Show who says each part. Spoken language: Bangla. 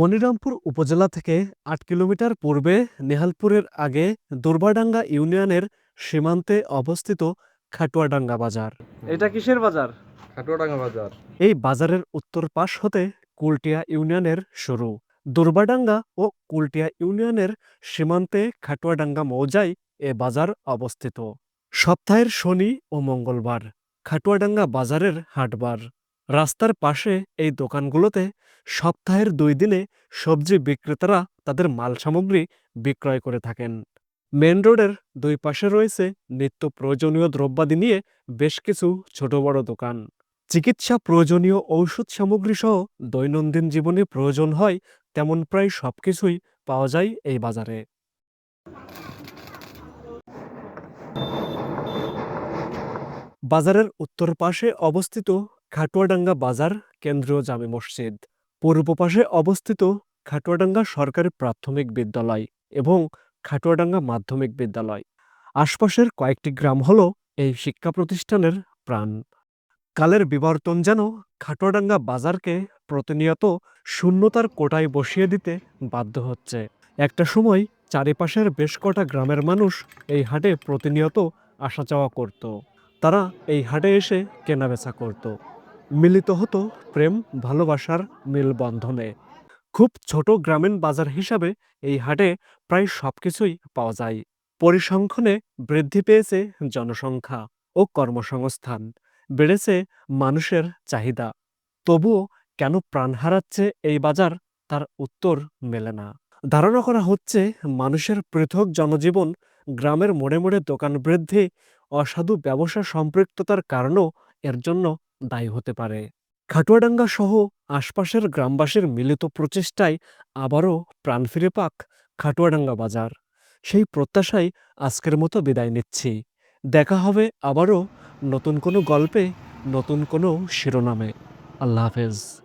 Speaker 1: মনিরামপুর উপজেলা থেকে আট কিলোমিটার পূর্বে নেহালপুরের আগে দুর্বাডাঙ্গা ইউনিয়নের সীমান্তে অবস্থিত খাটুয়াডাঙ্গা বাজার। এটা কিসের বাজার?
Speaker 2: খাটুয়াডাঙ্গা বাজার।
Speaker 1: এই বাজারের উত্তর পাশ হতে কুলটিয়া ইউনিয়নের শুরু। দুর্বাডাঙ্গা ও কুলটিয়া ইউনিয়নের সীমান্তে খাটুয়াডাঙ্গা মৌজায় এ বাজার অবস্থিত। সপ্তাহের শনি ও মঙ্গলবার খাটুয়াডাঙ্গা বাজারের হাটবার। রাস্তার পাশে এই দোকানগুলোতে সপ্তাহের দুই দিনে সবজি বিক্রেতারা তাদের মাল সামগ্রী বিক্রয় করে থাকেন। মেন রোডের দুই পাশে রয়েছে নিত্য প্রয়োজনীয় দ্রব্যাদি নিয়ে বেশ কিছু ছোট বড় দোকান। চিকিৎসা প্রয়োজনীয় ঔষধ সামগ্রী সহ দৈনন্দিন জীবনে প্রয়োজন হয় তেমন প্রায় সবকিছুই পাওয়া যায় এই বাজারে। বাজারের উত্তর পাশে অবস্থিত খাটুয়াডাঙ্গা বাজার, কেন্দ্রীয় জামে মসজিদ। পূর্ব পাশে অবস্থিত খাটুয়াডাঙ্গা সরকারি প্রাথমিক বিদ্যালয় এবং খাটুয়াডাঙ্গা মাধ্যমিক বিদ্যালয়। আশপাশের কয়েকটি গ্রাম হল এই শিক্ষা প্রতিষ্ঠানের প্রাণ। কালের বিবর্তন যেন খাটুয়াডাঙ্গা বাজারকে প্রতিনিয়ত শূন্যতার কোটায় বসিয়ে দিতে বাধ্য হচ্ছে। একটা সময় চারিপাশের বেশ কটা গ্রামের মানুষ এই হাটে প্রতিনিয়ত আসা যাওয়া করত। তারা এই হাটে এসে কেনাবেচা করত। মিলিত হতো প্রেম, ভালোবাসার মেলবন্ধনে। খুব ছোট গ্রামীণ বাজার হিসাবে এই হাটে প্রায় সবকিছুই পাওয়া যায়। পরিসংখ্যানে বৃদ্ধি পেয়েছে জনসংখ্যা ও কর্মসংস্থান, বেড়েছে মানুষের চাহিদা। তবুও কেন প্রাণ হারাচ্ছে এই বাজার, তার উত্তর মেলে না। ধারণা করা হচ্ছে মানুষের পৃথক জনজীবন, গ্রামের মোড়ে মোড়ে দোকান বৃদ্ধি, অসাধু ব্যবসা সম্পৃক্ততার কারণও এর জন্য দায়ী হতে পারে। খাটুয়াডাঙ্গা সহ আশপাশের গ্রামবাসীর মিলিত প্রচেষ্টায় আবারও প্রাণ ফিরে পাক খাটুয়াডাঙ্গা বাজার। সেই প্রত্যাশায় আজকের মতো বিদায় নিচ্ছি। দেখা হবে আবারও নতুন কোনো গল্পে, নতুন কোনো শিরোনামে। আল্লাহ হাফেজ।